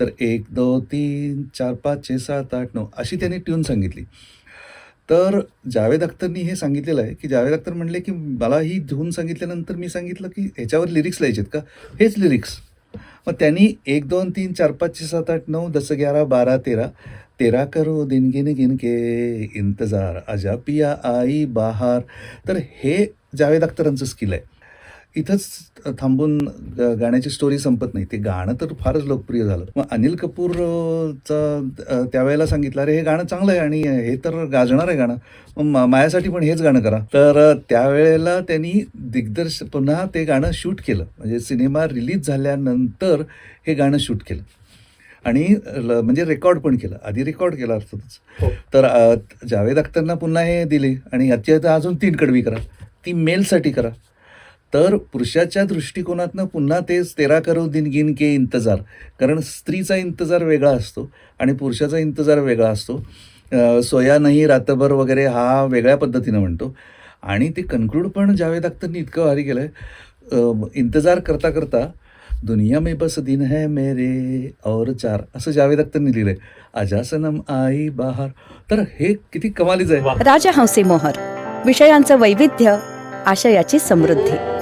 तर एक दोन तीन चार पाच छे सात आठ नऊ अशी त्यांनी ट्यून सांगितली. तर जावेद अख्तरनी हे सांगितलेलं आहे की जावेद अख्तर म्हणले की मला ही धून सांगितल्यानंतर मी सांगितलं की ह्याच्यावर लिरिक्स लिहायचे आहेत का? हेच लिरिक्स मग त्यांनी एक दोन तीन चार पाच छे सात आठ नऊ दस ग्यारा बारा तेरा तेरा करो दिन गिन गिन के इंतजार आजा पिया आई बहार. तर हे जावेद अख्तरांचं स्किल आहे. इथंच थांबून गाण्याची स्टोरी संपत नाही. ते गाणं तर फारच लोकप्रिय झालं. मग अनिल कपूरचा त्यावेळेला सांगितलं अरे हे गाणं चांगलं आहे आणि हे तर गाजणार आहे गाणं. मग माझ्यासाठी पण हेच गाणं करा. तर त्यावेळेला त्यांनी दिग्दर्श पुन्हा ते गाणं शूट केलं. म्हणजे सिनेमा रिलीज झाल्यानंतर हे गाणं शूट केलं. आणि म्हणजे रेकॉर्ड पण केलं. आधी रेकॉर्ड केलं अर्थातच. हो. तर जावेद अख्तरना पुन्हा हे दिले. आणि याची आता अजून तीन कडवी करा. ती मेलसाठी करा. तर पुरुषाच्या दृष्टिकोनातनं पुन्हा तेच तेरा करो दिन गिन के इंतजार. कारण स्त्रीचा इंतजार वेगळा असतो आणि पुरुषाचा इंतजार वेगळा असतो. सोया नाही रातभर वगैरे हा वेगळ्या पद्धतीनं म्हणतो. आणि ते कन्क्लूड पण जावेद अख्तरनी इतकं भारी केलं आहे इंतजार करता करता दुनिया में बस दिन है मेरे और चार असं जावेद अख्तरनी लिहिलं आहे आई बहार. तर हे किती कमालीचं आहे. राजा राजहंसी मोहर. विषयांचं वैविध्य आशयाची समृद्धी.